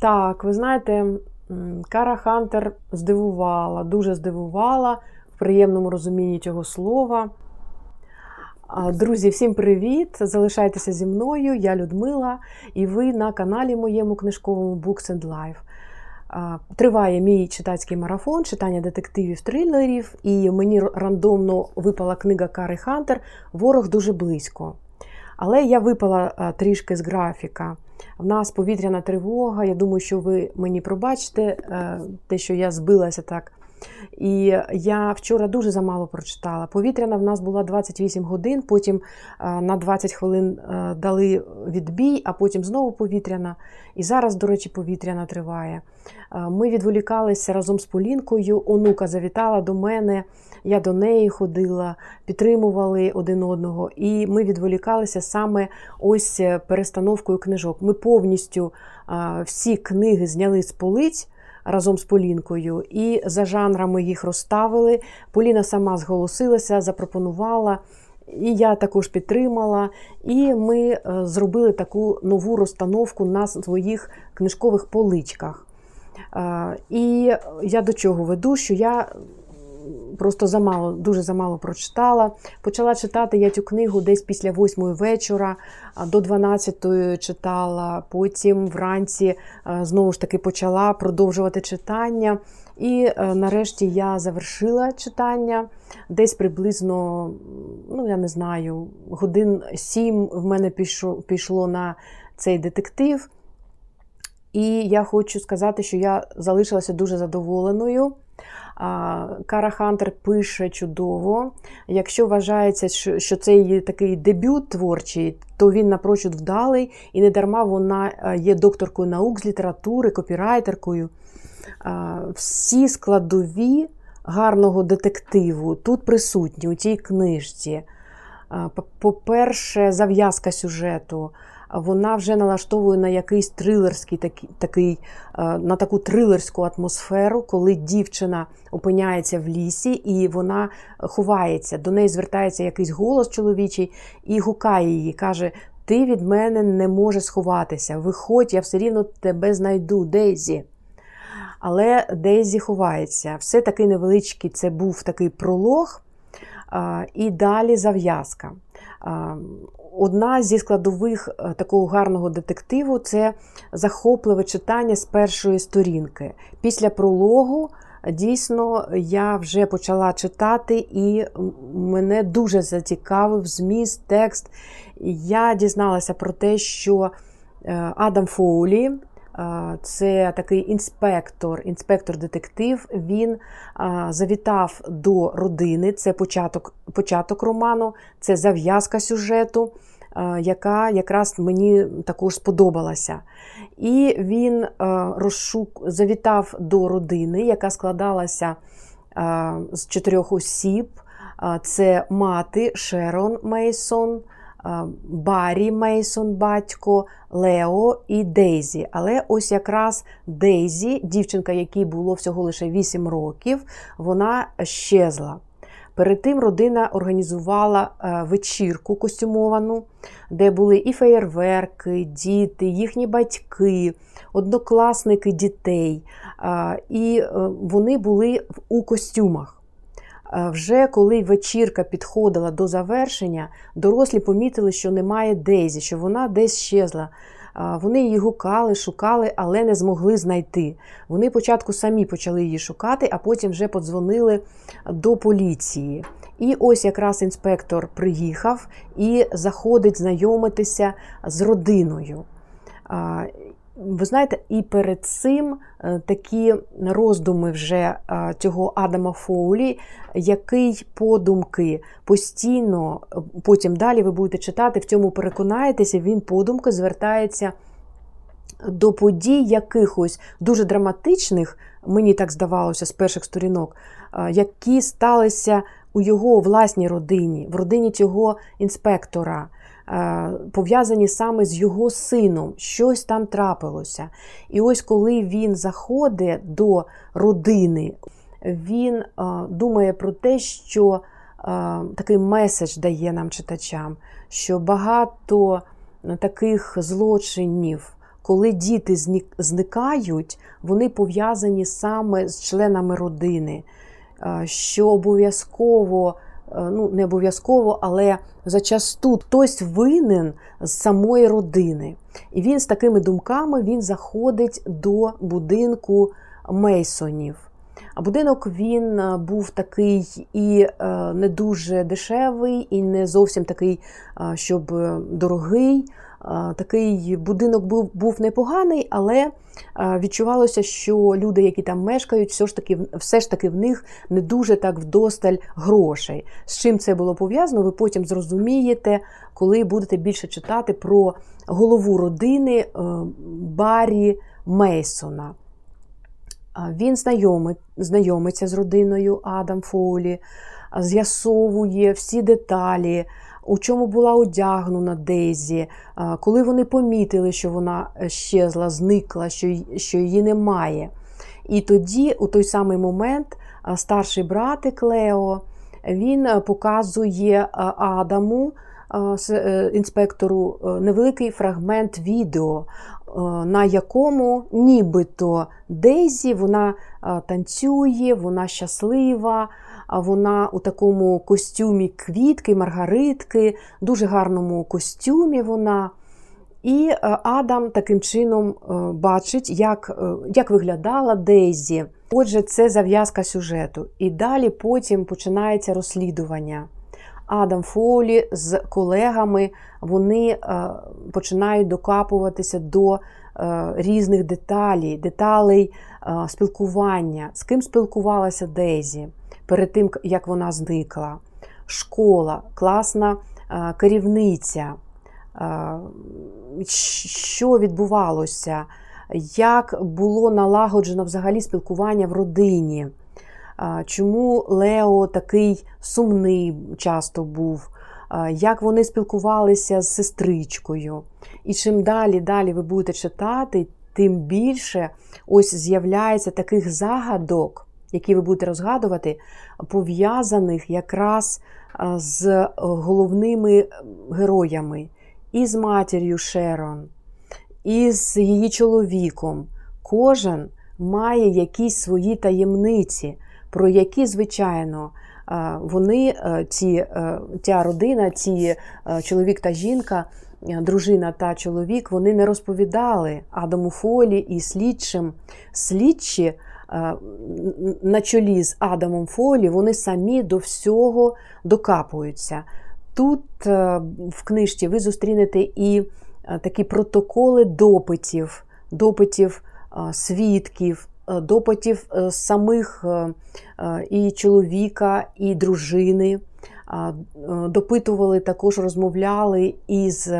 Так, ви знаєте, Кара Хантер здивувала, дуже здивувала в приємному розумінні цього слова. Друзі, всім привіт! Залишайтеся зі мною. Я Людмила, і ви на каналі моєму книжковому Books and Life. Триває мій читацький марафон, читання детективів, трилерів, і мені рандомно випала книга Кари Хантер Ворог дуже близько. Але я випала трішки з графіка. В нас повітряна тривога. Я думаю, що ви мені пробачите е, те, що я збилася так. І я вчора дуже замало прочитала. Повітряна в нас була 28 годин, потім е, на 20 хвилин е, дали відбій, а потім знову повітряна. І зараз, до речі, повітряна триває. Е, Ми відволікалися разом з Полінкою. Онука завітала до мене, я до неї ходила, підтримували один одного. І ми відволікалися саме ось перестановкою книжок. Ми повністю всі книги зняли з полиць разом з Полінкою, і за жанрами їх розставили. Поліна сама зголосилася, запропонувала. І я також підтримала, і ми е, зробили таку нову розстановку на своїх книжкових поличках. Е, І я до чого веду, що я просто замало, дуже замало прочитала. Почала читати я цю книгу десь після восьмої вечора, до 12 читала, потім вранці е, знову ж таки почала продовжувати читання. І е, нарешті я завершила читання. Десь приблизно, ну я не знаю, годин сім в мене пішло, пішло на цей детектив. І я хочу сказати, що я залишилася дуже задоволеною. Кара Хантер пише чудово. Якщо вважається, що- це її такий дебют творчий, то він напрочуд вдалий, і не дарма вона е, є докторкою наук з літератури, копірайтеркою. Всі складові гарного детективу тут присутні у цій книжці. По-перше, зав'язка сюжету. Вона вже налаштовує на якийсь трилерський такий, е, на таку трилерську атмосферу, коли дівчина опиняється в лісі і вона ховається. До неї звертається якийсь голос чоловічий і гукає її, каже: Ти від мене не можеш сховатися. Виходь, я все рівно тебе знайду, Дейзі. Але Дейзі ховається. Все таки невеличкий це був такий пролог, і далі зав'язка. А, Одна зі складових е, такого гарного детективу це захопливе читання з першої сторінки. Після прологу е, дійсно я вже почала читати, і мене дуже зацікавив зміст, текст. Я дізналася про те, що е, Адам Фоулі. Це такий інспектор, інспектор-детектив. Він завітав до родини. Це початок, початок роману, це зав'язка сюжету, яка якраз мені також сподобалася. І він розшук... завітав до родини, яка складалася з чотирьох осіб. Це мати Шерон Мейсон. А, Баррі Мейсон, батько, Лео і Дейзі. Але ось якраз Дейзі, дівчинка, якій було всього лише 8 років, вона щезла. Перед тим родина організувала е, вечірку костюмовану, де були і феєрверки, діти, їхні батьки, однокласники дітей. І е, вони були у костюмах. Е, Вже коли вечірка підходила до завершення, дорослі помітили, що немає Дейзі, що вона десь щезла. Вони її гукали, шукали, але не змогли знайти. Вони спочатку самі почали її шукати, а потім вже подзвонили до поліції. І ось якраз інспектор приїхав і заходить знайомитися з родиною. Ви знаєте, і перед цим е, такі роздуми вже е, цього Адама Фоулі, який подумки постійно, е, потім далі ви будете читати, в цьому переконаєтеся, він подумки звертається до подій якихось дуже драматичних, мені так здавалося з перших сторінок, які сталися у його власній родині, в родині цього інспектора. Е, Пов'язані саме з його сином, щось там трапилося. І ось коли він заходить до родини, він е, думає про те, що е, такий меседж дає нам читачам, що багато таких злочинів, коли діти зникають, вони пов'язані саме з членами родини, що обов'язково, ну не обов'язково, але зачасту хтось винен з самої родини. І він з такими думками він заходить до будинку Мейсонів. А будинок він е, був такий і е, не дуже дешевий, і не зовсім такий, е, щоб е, дорогий. Такий будинок був, був непоганий, але відчувалося, що люди, які там мешкають, все ж таки, все ж таки в них не дуже так вдосталь грошей. З чим це було пов'язано, ви потім зрозумієте, коли будете більше читати про голову родини е, Баррі Мейсона. Він знайомий, знайомиться з родиною Адам Фоулі, з'ясовує всі деталі, у чому була одягнена Дейзі, а, коли вони помітили, що вона щезла, зникла, що, її немає. І тоді, у той самий момент, старший братик Лео він е, показує Адаму, е, інспектору, е, невеликий фрагмент відео, е, на якому нібито Дейзі вона е, танцює, вона щаслива, вона у такому костюмі квітки, маргаритки, дуже гарному костюмі вона. І е, Адам таким чином е, бачить, як, е, як виглядала Дейзі. Отже, це зав'язка сюжету. І далі потім починається розслідування. Адам Фолі з колегами вони починають докапуватися до різних деталей, деталей спілкування, з ким спілкувалася Дейзі перед тим, як вона зникла. Школа, класна е, керівниця, е, що відбувалося, як було налагоджено взагалі спілкування в родині. А, Чому Лео такий сумний часто був? Як вони спілкувалися з сестричкою? І чим далі далі ви будете читати, тим більше ось з'являється таких загадок, які ви будете розгадувати, пов'язаних якраз з головними героями, і з матір'ю Шерон, і з її чоловіком. Кожен має якісь свої таємниці про які, звичайно, е, вони, е, ці, е, ця родина, ці чоловік та жінка, дружина та чоловік, вони не розповідали Адаму Фолі і слідчим. Слідчі на чолі з Адамом Фолі, вони самі до всього докапуються. Тут в книжці ви зустрінете і такі протоколи допитів, допитів свідків, допитів самих і чоловіка, і дружини. Допитували, також розмовляли із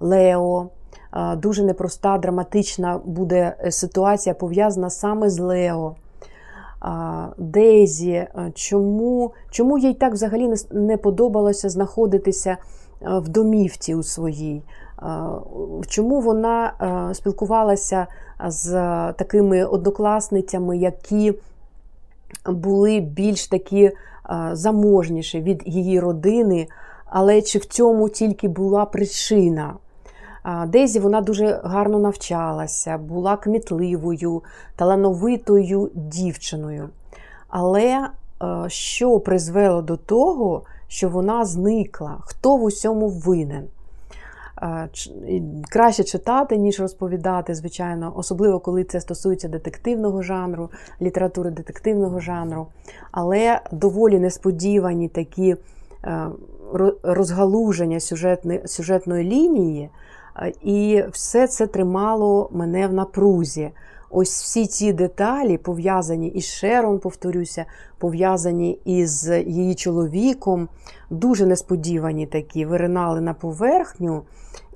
Лео. Дуже непроста, драматична буде ситуація пов'язана саме з Лео. Дезі, чому чому їй так взагалі не подобалося знаходитися в домівці у своїй? Чому вона спілкувалася з такими однокласницями, які були більш такі заможніші від її родини, але чи в цьому тільки була причина? Дезі вона дуже гарно навчалася, була кмітливою, талановитою дівчиною. Але що призвело до того, що вона зникла? Хто в усьому винен? Краще читати, ніж розповідати, звичайно, особливо коли це стосується детективного жанру, літератури детективного жанру. Але доволі несподівані такі розгалуження сюжетної лінії, і все це тримало мене в напрузі. Ось всі ці деталі пов'язані із Шерон, повторюся, пов'язані із її чоловіком, дуже несподівані такі, виринали на поверхню,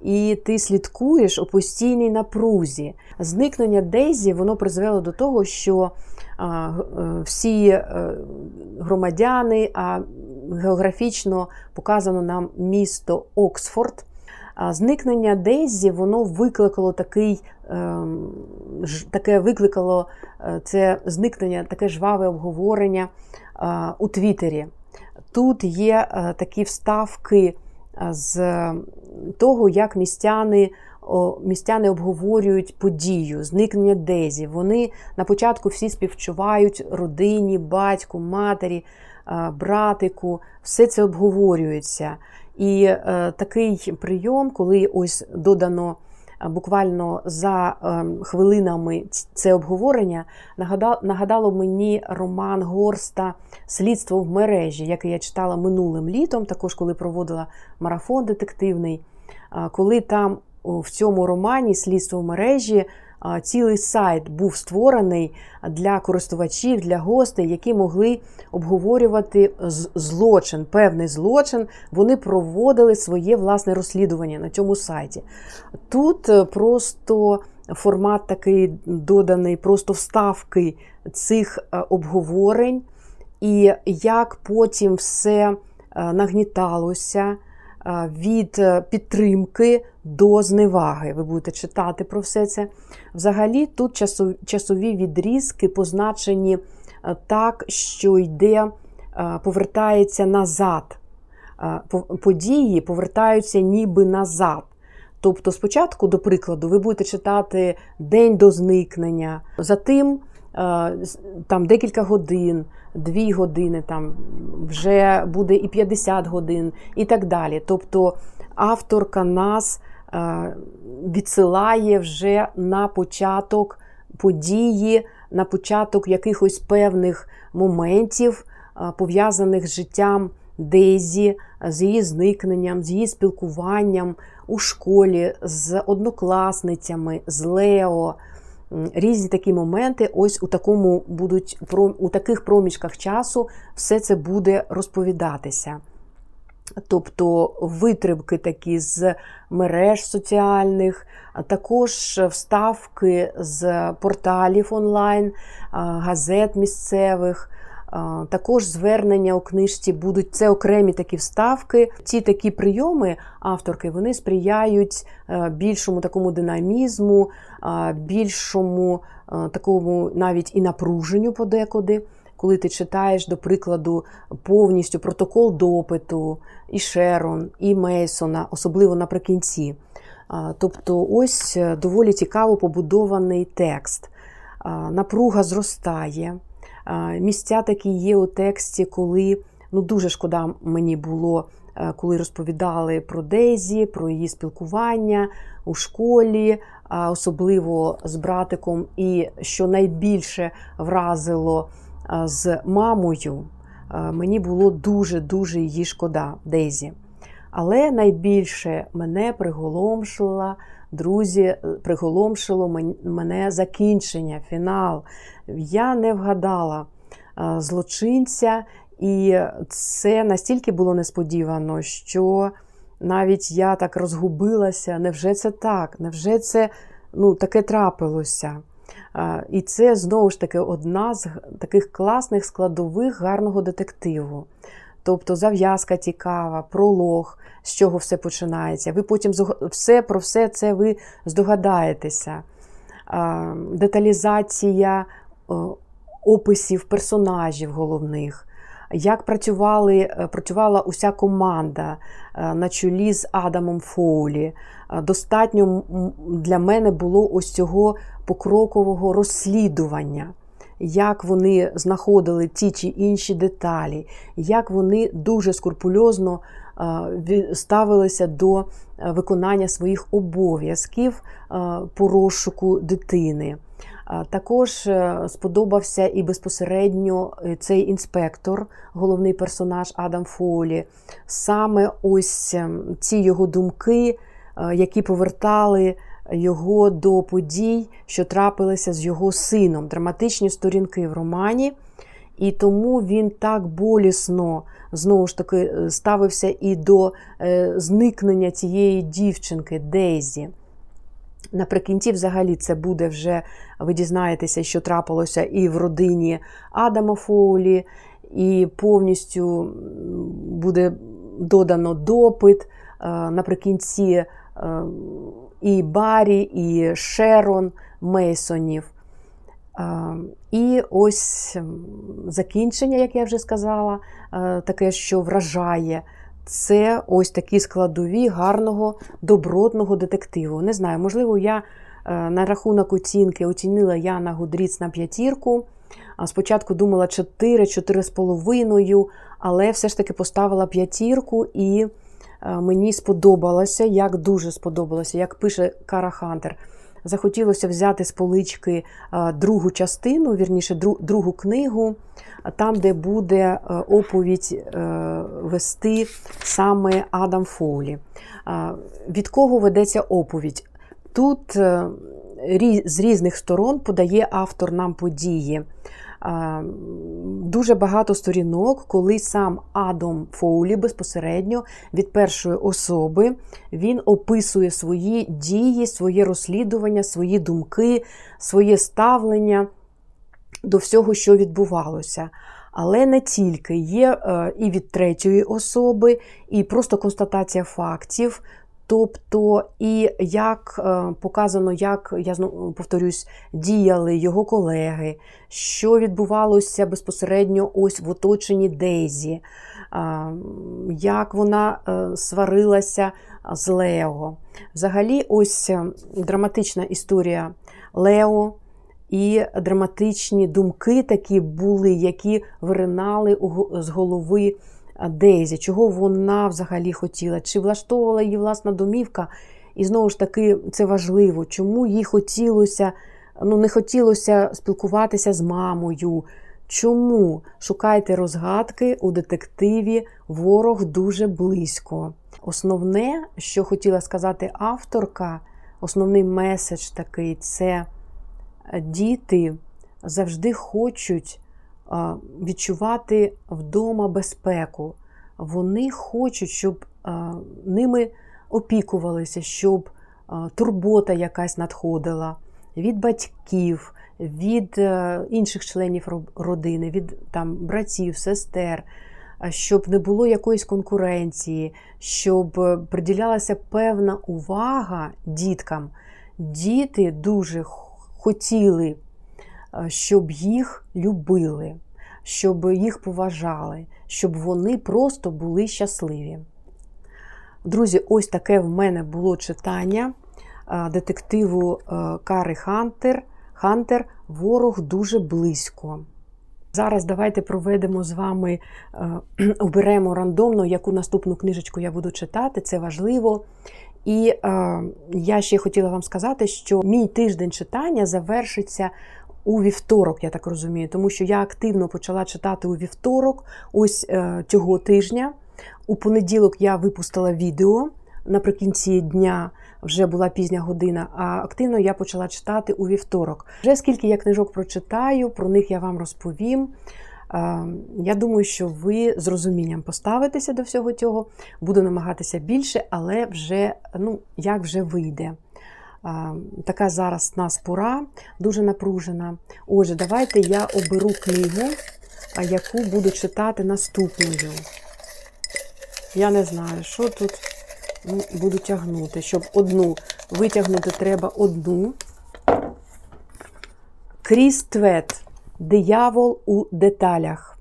і ти слідкуєш у постійній напрузі. Зникнення Дейзі воно призвело до того, що всі громадяни, а географічно показано нам місто Оксфорд. Зникнення Дейзі воно викликало такий, таке викликало це зникнення, таке жваве обговорення у Твіттері. Тут є такі вставки з того, як містяни містяни обговорюють подію, зникнення Дезі. Вони на початку всі співчувають родині, батьку, матері, е, братику. Все це обговорюється. І е, такий прийом, коли ось додано е, буквально за е, хвилинами це обговорення, нагадало, нагадало мені роман Горста Слідство в мережі, який я читала минулим літом, також коли проводила марафон детективний. А, Коли там в цьому романі Слідство в мережі цілий сайт був створений для користувачів, для гостей, які могли обговорювати злочин, певний злочин. Вони проводили своє власне розслідування на цьому сайті. Тут е, просто формат такий доданий, просто вставки цих е, обговорень, і як потім все е, нагніталося від е, підтримки до зневаги. Ви будете читати про все це. Взагалі, тут часові, відрізки позначені е, так, що йде, е, повертається назад. Е, по- Події повертаються ніби назад. Тобто, спочатку, до прикладу, ви будете читати день до зникнення, затим е, там декілька годин, дві години, там вже буде і 50 годин, і так далі. Тобто авторка нас е, відсилає вже на початок події, на початок якихось певних моментів, е, пов'язаних з життям Дейзі, з її зникненням, з її спілкуванням у школі, з однокласницями, з Лео. Різні такі моменти, ось у такому будуть у таких проміжках часу все це буде розповідатися. Тобто витривки такі з мереж соціальних, також вставки з порталів онлайн, газет місцевих. Також звернення у книжці будуть це окремі такі вставки. Ці такі прийоми авторки вони сприяють е, більшому такому динамізму, більшому е, такому навіть і напруженню подекуди. Коли ти читаєш, до прикладу, повністю протокол допиту, і Шерон, і Мейсона, особливо наприкінці. Тобто, ось е, доволі цікаво побудований текст. Напруга зростає. Місця такі є у тексті, коли ну дуже шкода мені було, е, коли розповідали про Дейзі, про її спілкування у школі, особливо з братиком, і що найбільше вразило з мамою. Мені було дуже-дуже її шкода, Дейзі. Але найбільше мене приголомшила, друзі, е, приголомшило мене закінчення, фінал. Я не вгадала е, злочинця, і це настільки було несподівано, що навіть я так розгубилася. Невже це так? Невже це ну, таке трапилося? І це знову ж таки одна з таких класних складових гарного детективу. Тобто зав'язка цікава, пролог, з чого все починається. Ви потім все про все це ви здогадаєтеся. Деталізація описів персонажів головних. Як працювали, е, працювала уся команда е, на чолі з Адамом Фоулі. Е, Достатньо для мене було ось цього покрокового розслідування, як вони знаходили ті чи інші деталі, як вони дуже скрупульозно е, ставилися до е, виконання своїх обов'язків е, по розшуку дитини. Також сподобався і безпосередньо цей інспектор, головний персонаж Адам Фолі. Саме ось ем, ці його думки, які повертали його до подій, що трапилися з його сином. Драматичні сторінки в романі. І тому він так болісно знову ж таки е, ставився і до е, зникнення цієї дівчинки Дейзі. Наприкінці, взагалі, це буде вже, ви дізнаєтеся, що трапилося і в родині Адама Фоулі, і повністю буде додано допит. Е, Наприкінці і Барі, і Шерон Мейсонів. Е, І ось закінчення, як я вже сказала, е, таке, що вражає. це ось такі складові гарного, добротного детективу. Не знаю, можливо, я е, на рахунок оцінки оцінила я на Гудріц на п'ятірку. Спочатку думала 4, 4,5, але все ж таки поставила п'ятірку, і мені сподобалося, як дуже сподобалося, як пише Кара Хантер. Захотілося взяти з полички е, другу частину, вірніше, другу книгу, там, де буде е, оповідь е, вести саме Адам Фоулі. Е, Від кого ведеться оповідь? Тут е, з різних сторон подає автор нам події. Е, Дуже багато сторінок, коли сам Адам Фоулі безпосередньо від першої особи він описує свої дії, своє розслідування, свої думки, своє ставлення до всього, що відбувалося. Але не тільки є е, і від третьої особи, і просто констатація фактів. Тобто, і як е, показано, як я знову повторюсь, діяли його колеги, що відбувалося безпосередньо ось в оточенні Дейзі, як вона е, сварилася з Лео. Взагалі, ось е, драматична історія Лео. І драматичні думки такі були, які виринали з голови Дейзі, чого вона взагалі хотіла, чи влаштовувала її власна домівка. І знову ж таки, це важливо, чому їй хотілося, ну не хотілося спілкуватися з мамою. Чому шукайте розгадки у детективі Ворог дуже близько. Основне, що хотіла сказати авторка, основний меседж такий це діти завжди хочуть відчувати вдома безпеку. Вони хочуть, щоб ними опікувалися, щоб турбота якась надходила від батьків, від е, інших членів родини, від там, братів, сестер, щоб не було якоїсь конкуренції, щоб е, приділялася певна увага діткам. Діти дуже хотіли, щоб їх любили, щоб їх поважали, щоб вони просто були щасливі. Друзі, ось таке в мене було читання е, детективу е, Кари Хантер. Хантер Ворог дуже близько. Зараз давайте проведемо з вами, е, оберемо рандомно, яку наступну книжечку я буду читати. Це важливо. І е, я ще хотіла вам сказати, що мій тиждень читання завершиться у вівторок, я так розумію, тому що я активно почала читати у вівторок, ось е, цього тижня. У понеділок я випустила відео наприкінці дня. Вже була пізня година, а активно я почала читати у вівторок. Вже скільки я книжок прочитаю, про них я вам розповім. Е, Я думаю, що ви з розумінням поставитеся до всього цього. Буду намагатися більше, але вже ну, як вже вийде. Така зараз в нас пора, дуже напружена. Отже, давайте я оберу книгу, яку буду читати наступною. Я не знаю, що тут ну, буду тягнути. Щоб одну витягнути, треба одну. Кріс Твет. Диявол у деталях.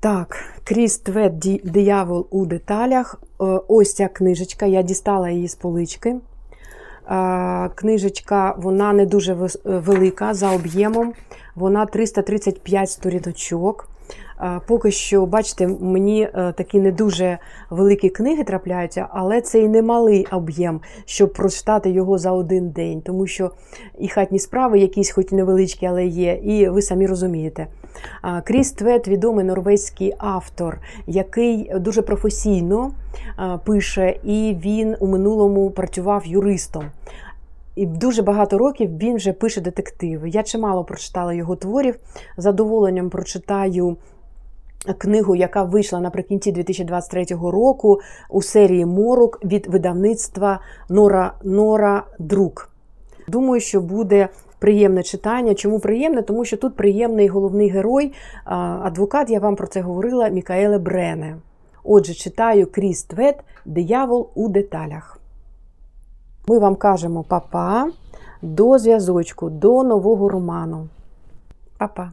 Так, Кріс Твет «Ді- Диявол у деталях. Е, Ось ця книжечка. Я дістала її з полички. Е, Книжечка вона не дуже е, велика за об'ємом. Вона 335 сторіночок. Поки що, бачите, мені е, такі не дуже великі книги трапляються, але це і немалий об'єм, щоб прочитати його за один день, тому що і хатні справи якісь, хоч невеличкі, але є, і ви самі розумієте. Кріс Твет відомий норвезький автор, який дуже професійно пише, і він у минулому працював юристом. І дуже багато років він вже пише детективи. Я чимало прочитала його творів. Задоволенням прочитаю книгу, яка вийшла наприкінці 2023 року у серії Морок від видавництва Нора, Нора Друк. Думаю, що буде приємне читання. Чому приємне? Тому що тут приємний головний герой, адвокат, я вам про це говорила, Мікаеле Брене. Отже, читаю Кріс Твет Диявол у деталях. Ми вам кажемо па-па, до зв'язочку, до нового роману. Па-па.